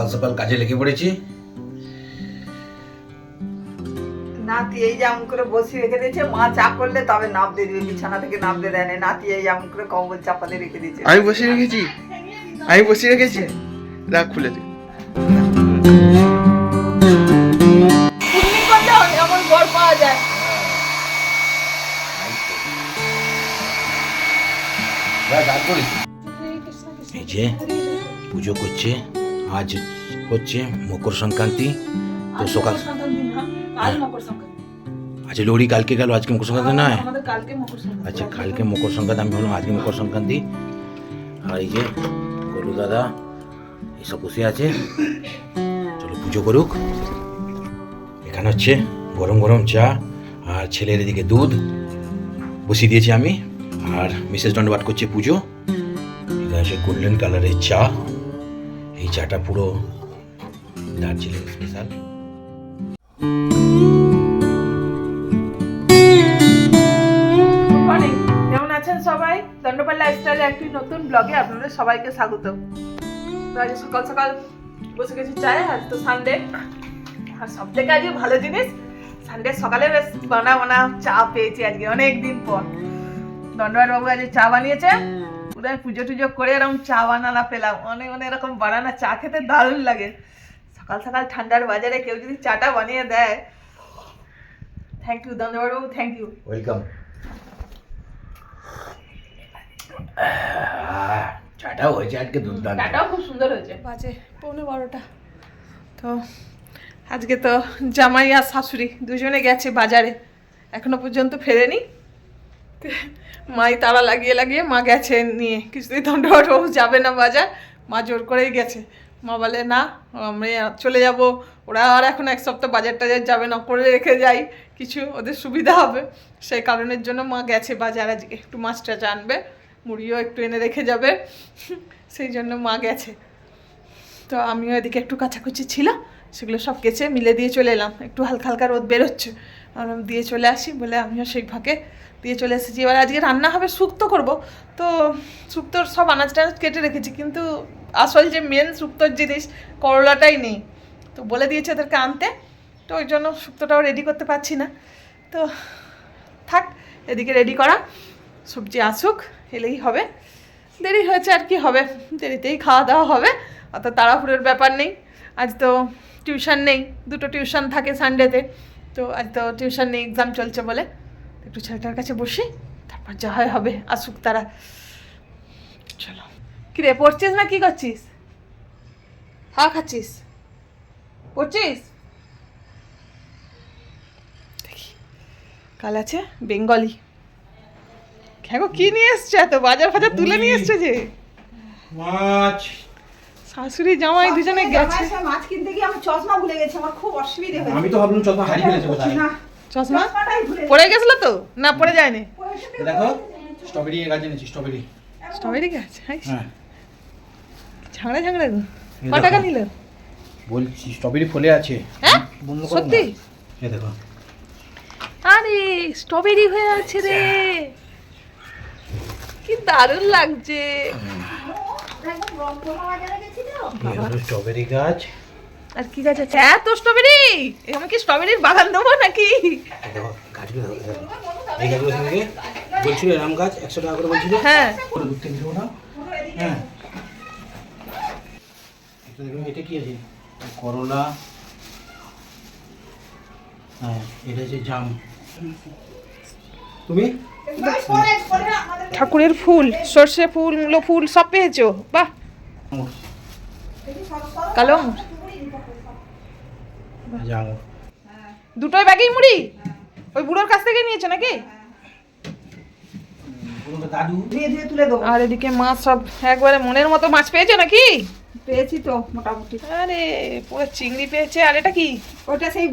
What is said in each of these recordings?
সকাল সকাল কাজে লেগে পড়েছি। নাতি এই যেমন করে বসিয়ে রেখে দিয়েছে মা চা করলে তবে নামতে দিবে বিছানা থেকে নামতে দেয় না নাতি এই যেমন করে কম্বল চাপাতে রেখে দিয়েছে। আমি বসে রেখেছি। আমি বসে রেখেছি। রাখ খুলে দিই এই যে পুজো করছে। আজ হচ্ছে মকর সংক্রান্তি। তো সকাল সংক্রান্তি আচ্ছা লোহড়ি কালকে গেল আজকে মকর সংক্রান্তি নয় আচ্ছা কালকে মকর সংক্রান্তি আমি ভাবলাম আজকে মকর সংক্রান্তি। আর এই যে গরু দাদা এইসব বসে আছে। চলো পুজো করুক। এখানে হচ্ছে গরম গরম চা আর ছেলের এদিকে দুধ বসিয়ে দিয়েছি আমি। আর মিসেস দণ্ডবাট করছে পুজো। এখানে হচ্ছে গোল্ডেন কালারের চা। এই চাটা পুরো দার্জিলিং স্পেশাল কেমন আছেন সবাই? দণ্ডপাল লাইফস্টাইলের একটি নতুন ব্লগে আপনাদের সবাইকে স্বাগত। আজ সকাল সকাল বসে গেছি চায়, আজ তো সানডে আর সব থেকে আজকে ভালো জিনিস সানডে সকালে বেশ বানা বানা চা পেয়েছি আজকে অনেক দিন পর। দণ্ডপাল বাবু আজকে চা বানিয়েছে। পুরো পুজো টুজো করে এরকম চা বানানা পেলাম। অনেক অনেক এরকম বানানা চা খেতে দারুণ লাগে। সকাল সকাল ঠান্ডার বাজারে কেউ যদি চাটা বানিয়ে দেয় thank you দণ্ডপাল Babu thank you welcome চাটাও হয়েছে আজকে দুর্দান্ত। চাটাও খুব সুন্দর হয়েছে। বাজে পৌনে বারোটা। তো আজকে তো জামাই আর শাশুড়ি দুজনে গেছে বাজারে। এখনও পর্যন্ত ফেরেনি। মাই তারা লাগিয়ে লাগিয়ে মা গেছে নিয়ে। কিছুতেই কিছুদিন দণ্ডবাবু যাবে না বাজার। মা জোর করেই গেছে। মা বলে, না, আমি চলে যাব। ওরা আর এখন এক সপ্তাহ বাজার টাজার যাবে না, করে রেখে যাই। কিছু ওদের সুবিধা হবে। সেই কারণের জন্য মা গেছে বাজার আজকে। একটু মাছ টাছ আনবে, মুড়িও একটু এনে রেখে যাবে। সেই জন্য মা গেছে। তো আমিও এদিকে একটু কাছাকুচি ছিল সেগুলো সব কেচে মিলে দিয়ে চলে এলাম। একটু হালকা হালকা রোদ বেরোচ্ছে। দিয়ে চলে আসি বলে আমিও সেই ফাঁকে দিয়ে চলে এসেছি। এবার আজকে রান্না হবে শুক্তো করব। তো শুক্তোর সব আনাজ টানাজ কেটে রেখেছি, কিন্তু আসল যে মেন শুক্তোর জিনিস করলাটাই নেই। তো বলে দিয়েছে ওদেরকে আনতে, তো ওই জন্য শুক্তোটাও রেডি করতে পারছি না। তো থাক, এদিকে রেডি করা, সবজি আসুক, এলেই হবে। দেরি হয়েছে আর কি হবে, দেরিতেই খাওয়া দাওয়া হবে, অত তাড়াহুড়োর ব্যাপার নেই। আজ তো টিউশন নেই, দুটো টিউশন থাকে সানডেতে তো আজ তো টিউশন নেই এক্সাম চলছে বলে। একটু ছেলেটার কাছে বসি তারপর যা হয় হবে আসুক তারা। চলো। কিরে পড়ছিস না কি করছিস? হা খাচ্ছিস? পড়ছিস? দেখি। কাল আছে বেঙ্গলি। হ্যাঁ গো কি নিয়ে এসছে এত? বাজার ফাজার তুলে নিয়ে এসছে যে। মাছ। শাশুড়ি জামাই দুজনে গেছে। মাছ কিনতে গিয়ে আমি চশমা ভুলে গেছি আমার খুব অসুবিধে হয়েছে। আমি তো ভাবলাম চশমা হারিয়ে ফেলেছে কোথায়? চশমা? পড়ে গেছিল তো? না পড়ে যায়নি? দেখো স্ট্রবেরি গাছ এনেছি স্ট্রবেরি। স্ট্রবেরি গাছ হ্যাঁ। ঝাংড়া ঝাংড়া গো এই ক টাকা নিল? বলছি স্ট্রবেরি ফলে আছে। হ্যাঁ? বন্ধ করো সত্যি। এই দেখো। আরে স্ট্রবেরি হয়ে আছে রে। কি দারুণ লাগছে। স্ট্রবেরি গাছ। আর কি গাছ আছে? এত স্ট্রবেরি আমি কি স্ট্রবেরির বাগান দেবো নাকি? গাছগুলো। এই গাছগুলো বলছিল এরম গাছ একশো টাকা করে বলছিল। হ্যাঁ। দেবো না? হ্যাঁ। এটা দেখুন এটা কি আছে? করলা। হ্যাঁ এটা হচ্ছে জাম। তুমি? ঠাকুরের ফুল সর্ষে ফুল মূলো ফুল সব পেয়েছ? বাহ। কালো? দুটোই ব্যাগেই মুড়ি? ওই বুড়োর কাছ থেকে নিয়েছে নাকি? আর এদিকে মাছ সব একবারে মনের মতো মাছ পেয়েছ নাকি? পেয়েছি তো মোটামুটি। আরে পুরো চিংড়ি পেয়েছে আর এটা কি? ওটা সেই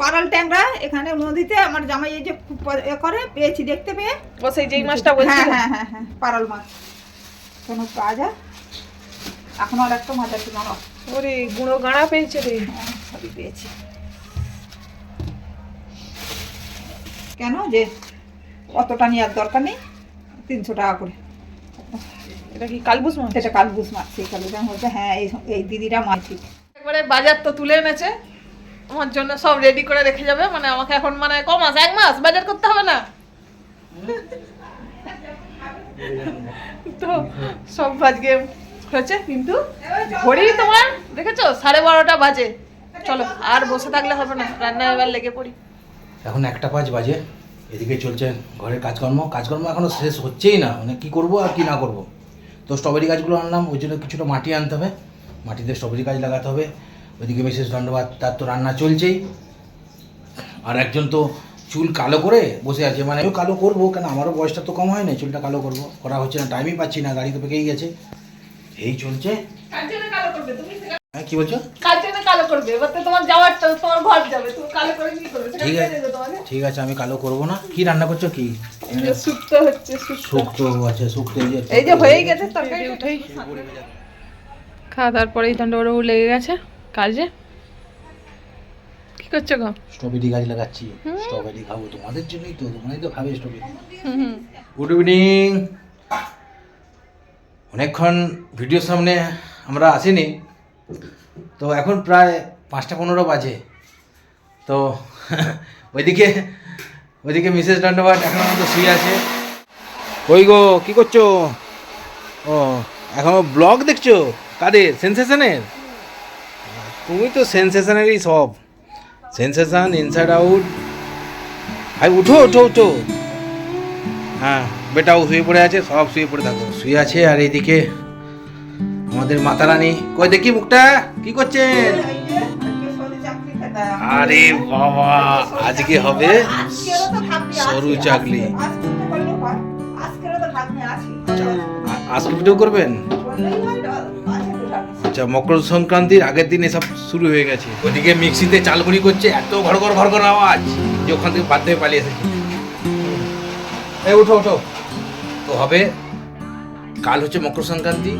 পারাল ট্যাংরা এখানে নদীতে আমার জামাই এই যে এ করে পেয়েছি দেখতে পেয়ে। ও সেই যেই মাছটা হ্যাঁ বলছিল? হ্যাঁ হ্যাঁ হ্যাঁ পারাল মাছ। কোনো পাওয়া যায় এখন আর একটা মাছ আছে জানো ওরে গুঁড়ো গাঁড়া পেয়েছে রে। হ্যাঁ সবই পেয়েছি। কেন যে অতটা নেওয়ার দরকার নেই? তিনশো টাকা করে। এটা কি কালবুস মাছ? সেটা কালবুস মাছ সেই কালবুস মাছ। বলছে হ্যাঁ এই এই দিদিরা মাছ ঠিক। একবারে বাজার তো তুলে এনেছে। আমার জন্য সব রেডি করে রেখে যাবে। মানে আমাকে এখন মানে ক মাস এক মাস বাজার করতে হবে না? তো সব আজকে হয়েছে কিন্তু ঘড়ি তোমার দেখেছ? সাড়ে বারোটা বাজে। চলো, আর বসে থাকলে হবে না, রান্না এবার লেগে পড়ি। এখন একটা পাঁচ বাজে, এদিকে চলছে ঘরের কাজকর্ম। কাজকর্ম এখনও শেষ হচ্ছেই না মানে কি করব আর কি না করব। তো স্ট্রবেরি গাছগুলো আনলাম, ওই জন্য কিছুটা মাটি আনতে হবে। মাটিতে স্ট্রবেরি গাছ লাগাতে হবে। ওইদিকে মিসেস দণ্ডবাদ তার তো রান্না চলছেই। আর একজন তো চুল কালো করে বসে আছে মানে আমিও কালো করব, কেন আমারও বয়সটা তো কম হয় না চুলটা কালো করব। করা হচ্ছে না, টাইমই পাচ্ছি না, গাড়ি তো পেকেই গেছে। এই চলছে? কার জন্য কালো করবে? তুমি হ্যাঁ কী বলছো? কার জন্য কালো করবে? এবার তো তোমার যাওয়ার তো তোমার ঘর যাবে। তুমি কালো করে কি করবে? ঠিক আছে ঠিক আছে আমি কালো করব না। কি রান্না করছ কি? শুক্তো হচ্ছে শুক্তো আছে শুক্তো এই যে এই যে হয়েই গেছে তরকারি উঠেই খাওয়া দাওয়ার পরেই দণ্ডবাবু লেগে গেছে কাজে। কি করছ গো? স্ট্রবেরি গাছ লাগাচ্ছি। স্ট্রবেরি খাব তোমাদের জন্যই তো তোমাদের তো খাবে স্ট্রবেরি। হুম হুম। গুড ইভিনিং অনেকক্ষণ ভিডিওর সামনে আমরা আসিনি। তো এখন প্রায় পাঁচটা পনেরো বাজে। তো ওইদিকে ওইদিকে মিসেস দণ্ডবাট এখন মতো শুয়ে আছে। কই গো, কি করছ? ও, এখনও ব্লগ দেখছ? কাদের? সেন্সেশনের? তুমি তো সেন্সেশনেরই সব। Sensation, inside out. ভাই উঠো উঠো উঠো। হ্যাঁ। বেটাও শুয়ে পড়ে আছে সব শুয়ে পড়ে থাকো শুয়ে আছে আর এইদিকে আমাদের মাতা রানী কই দেখি মুখটা কি করছেন আরে বাবা আজকে হবে সরু চাকলি। আজকে হয়। করবেন হয়। আচ্ছা মকর সংক্রান্তির আগের দিন এসব শুরু হয়ে গেছে ওদিকে মিক্সিতে চাল চালগুড়ি করছে এত ঘর ঘর ঘর ঘর আওয়াজ যে ওখান থেকে বাদ থেকে পালিয়ে এসেছে এই উঠো উঠো তো হবে। কাল হচ্ছে মকর সংক্রান্তি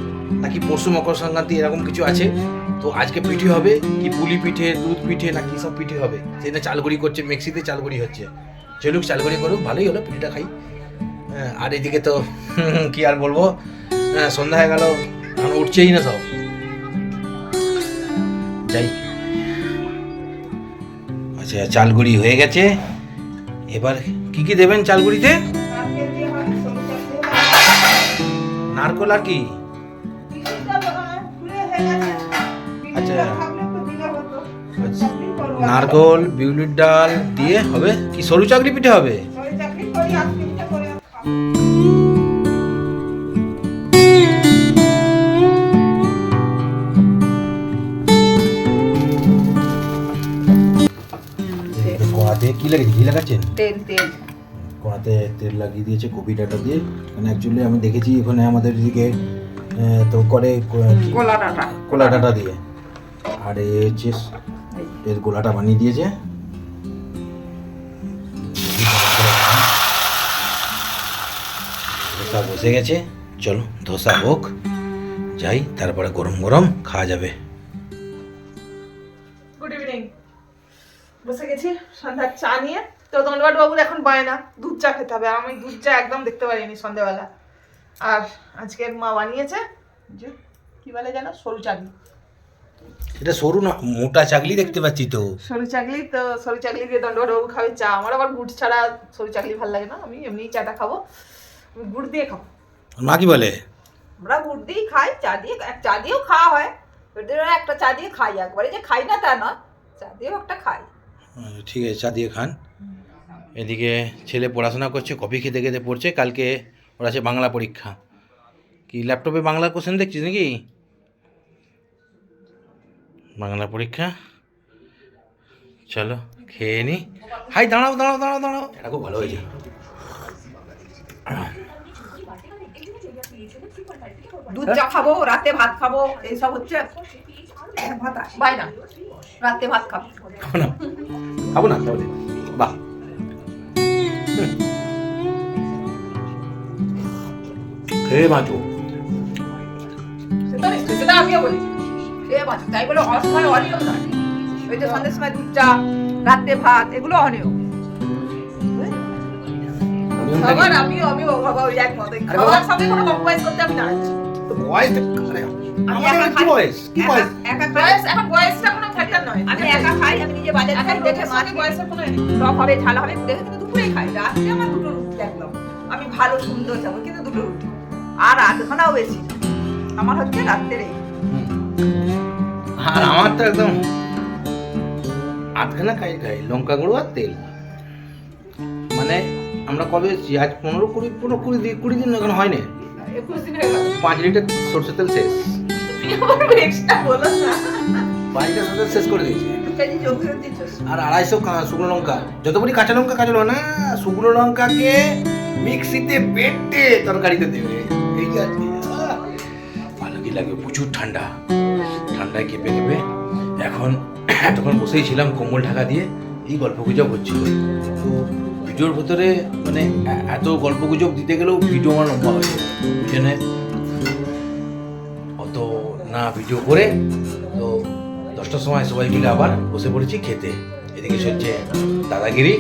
নাকি পরশু মকর সংক্রান্তি এরকম কিছু আছে। তো আজকে পিঠে হবে কি পুলি পিঠে দুধ পিঠে না কি সব পিঠে হবে? সেটা চালগুড়ি করছে মিক্সিতে চালগুড়ি হচ্ছে। চলুক চালগুড়ি করুক ভালোই হলো পিঠেটা খাই। হ্যাঁ, আর এদিকে তো কি আর বলব? হ্যাঁ, সন্ধ্যা হয়ে গেল এখন উঠছেই না সব। যাই। আচ্ছা চালগুড়ি হয়ে গেছে। এবার কি কি দেবেন চালগুড়িতে? আচ্ছা। চাকরি করব। নারকোল বিউলির ডাল দিয়ে হবে কি? সরু চাকরি পিঠে হবে? কি লাগিয়েছে? ঘি লাগাচ্ছেন তেল তেল। কড়াতে তেল লাগিয়ে দিয়েছে কপি ডাটা দিয়ে। মানে অ্যাকচুয়ালি আমি দেখেছি ওখানে আমাদের দিকে তো করে কলা ডাটা। কোলা ডাটা দিয়ে। আর এ হচ্ছে এর গোলাটা বানিয়ে দিয়েছে। ধোসা বসে গেছে। চলো ধোসা হোক যাই তারপরে গরম গরম খাওয়া যাবে। গুড ইভিনিং বসে গেছি সন্ধ্যার চা নিয়ে। তো দণ্ডবাট বাবুর এখন বায়না দুধ চা খেতে হবে আমি দুধ চা একদম দেখতে পারিনি সন্ধ্যাবেলা আর আজকের মা বানিয়েছে যে কি বলে যেন সরু চাকলি এটা সরু না মোটা চাকলি দেখতে পাচ্ছি তো। সরু চাকলি তো সরু চাকলি দিয়ে দণ্ডবাট বাবু খাবে চা। আমার আবার গুড় ছাড়া সরু চাকলি ভালো লাগে না আমি এমনি চাটা খাব আমি গুড় দিয়ে খাব। মা কি বলে? আমরা গুড় দিয়েই খাই চা দিয়ে চা দিয়েও খাওয়া হয়। একটা চা দিয়ে খাই একবারে যে খাই না তা নয় চা দিয়েও একটা খাই। ঠিক আছে চা দিয়ে খান। এদিকে ছেলে পড়াশোনা করছে কপি খেতে খেতে পড়ছে কালকে ওর আছে বাংলা পরীক্ষা। কি ল্যাপটপে বাংলা কোশ্চেন দেখছিস নাকি? বাংলা পরীক্ষা? চলো খেয়ে নি। হাই দাঁড়াও দাঁড়াও দাঁড়াও দাঁড়াও। এটা খুব ভালো হয়েছে। দুধ চা খাব রাতে ভাত খাব এইসব হচ্ছে। ভাত বায়না রাতে ভাত খাব। খাব না? খাব না তাহলে বাহ। খেয়ে বাঁচো সেটা আমিও বলি এ বাচ্চা তাই বলে অসময় অনিয়ম নয় ওই যে সন্ধ্যের সময় দুধ চা রাতে ভাত এগুলো অনিয়ম? খাবার আমিও আমিও বাবা ওই একমত ওই খাবার সঙ্গে কোনো কম্প্রোমাইজ করতে আমি না তো বয়স আমাদের কি বয়স কি বয়স একা বয়স এখন বয়সটা কোনো ফ্যাক্টর নয় আমি একা খাই আমি নিজে বাজারে খাই দেখে সঙ্গে বয়সের কোনো টক হবে ঝাল হবে দেখে খাই রাত্রে আমার দুটো রুটি দেখলাম। আমি ভালো সুন্দর যাব কিন্তু দুটো রুটি। আর আধ ঘন্টাও বেশি। আমার হচ্ছে রাত্রে আর আমার তো একদম আধখানা খাই খাই। লঙ্কা গুঁড়ো আর তেল। মানে আমরা কবে এসেছি? আজ পনেরো কুড়ি পনেরো কুড়ি দিন কুড়ি দিন এখন হয়নি। হয়ে পাঁচ লিটার সর্ষের তেল শেষ। পাঁচ লিটার সর্ষের তেল শেষ করে দিয়েছি। আর আড়াইশো শুকনো লঙ্কা। যতগুলি কাঁচা লঙ্কা কাঁচা লঙ্কা না শুকনো লঙ্কাকে মিক্সিতে বেটে তরকারিতে দেবে। এই ভালো কি লাগে? প্রচুর ঠান্ডা। ঠান্ডায় কেঁপে কেঁপে এখন তখন বসেই ছিলাম কম্বল ঢাকা দিয়ে। এই গল্প গুজব হচ্ছিল। তো ভিডিওর ভেতরে মানে এত গল্প গুজব দিতে গেলেও ভিডিও আমার লম্বা হয়ে যাবে ওই জন্যে অত না ভিডিও করে তো দশটার সময় সবাই মিলে আবার বসে পড়েছি খেতে। এদিকে চলছে দাদাগিরি।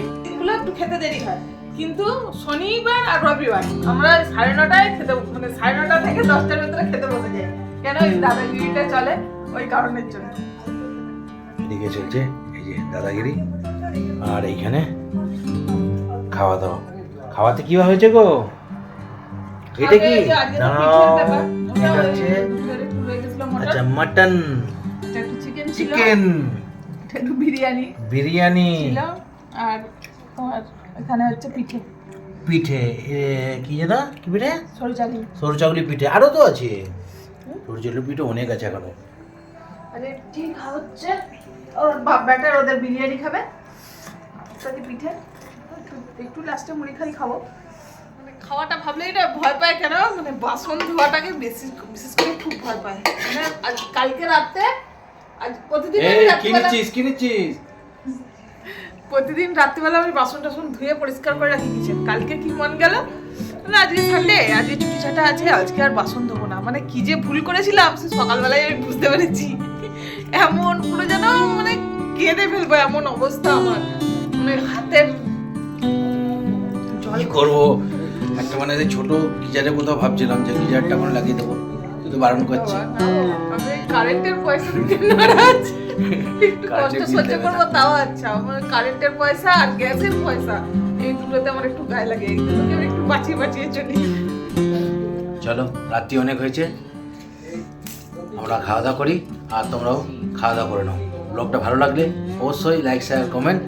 একটু খেতে দেরি হয়। কিন্তু শনিবার আর রবিবার আমরা সাড়ে নটায় খেতে মানে সাড়ে নটা থেকে দশটার ভেতরে খেতে বসে যাই। কেন ওই দাদাগিরিটা চলে? ওই কারণের জন্য। এদিকে চলছে এই যে দাদাগিরি। আর এইখানে খাওয়া দাওয়া। খাওয়াতে কি হয়েছে গো? এটা কি? দাঁড়াও, এটা হচ্ছে মটন, আচ্ছা মাটন। ছিল। চিকেন একটু বিরিয়ানি। বিরিয়ানি। ছিল আর তোমার এখানে হচ্ছে পিঠে। পিঠে কি যেটা? কি পিঠে? সরু চালি সরু চাকলি পিঠে। আরও তো আছে। সরু চাকলি পিঠে অনেক আছে এখনও। আরে ঠিক হচ্ছে ওর বাপ ব্যাটার ওদের বিরিয়ানি খাবে। সাথে পিঠে। একটু লাস্টে মুড়ি খাই খাব। মানে খাওয়াটা ভাবলেই না ভয় পায় কেন? মানে বাসন ধোয়াটাকে বেশি বিশেষ করে খুব ভয় পায়। মানে আজ কালকে রাতে আজ প্রতিদিন কিনেছিস কিনেছিস? প্রতিদিন রাত্রিবেলা আমি বাসন টাসন ধুয়ে পরিষ্কার করে রাখি কিচেন। কালকে কি মন গেল? না আজকে সানডে আজকে ছুটি ছাটা আছে আজকে আর বাসন ধোবো না। মানে কি যে ভুল করেছিলাম সে সকালবেলায় আমি বুঝতে পেরেছি। এমন পুরো যেন মানে কেঁদে ফেলব এমন অবস্থা আমার। মানে হাতের জল করব? একটা মানে ছোট গিজারে কোথাও ভাবছিলাম যে গিজারটা এখন লাগিয়ে দেবো। তুই তো বারণ করছি। কারেন্টের পয়সা দিতে নারাজ। একটু কষ্ট সহ্য করব তাও আচ্ছা। আমার কারেন্টের পয়সা আর গ্যাসের পয়সা এই দুটোতে আমার একটু গায়ে লাগে এই দুটোকে আমি একটু বাঁচিয়ে বাঁচিয়ে চলি। চলো রাত্রি অনেক হয়েছে। আমরা খাওয়া দাওয়া করি আর তোমরাও খাওয়া দাওয়া করে নাও। ব্লগটা ভালো লাগলে অবশ্যই লাইক শেয়ার কমেন্ট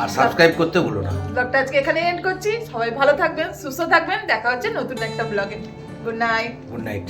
আর সাবস্ক্রাইব করতে ভুলো না। ব্লগটা আজকে এখানে এন্ড করছি। সবাই ভালো থাকবেন সুস্থ থাকবেন। দেখা হচ্ছে নতুন একটা ব্লগে। Good night good night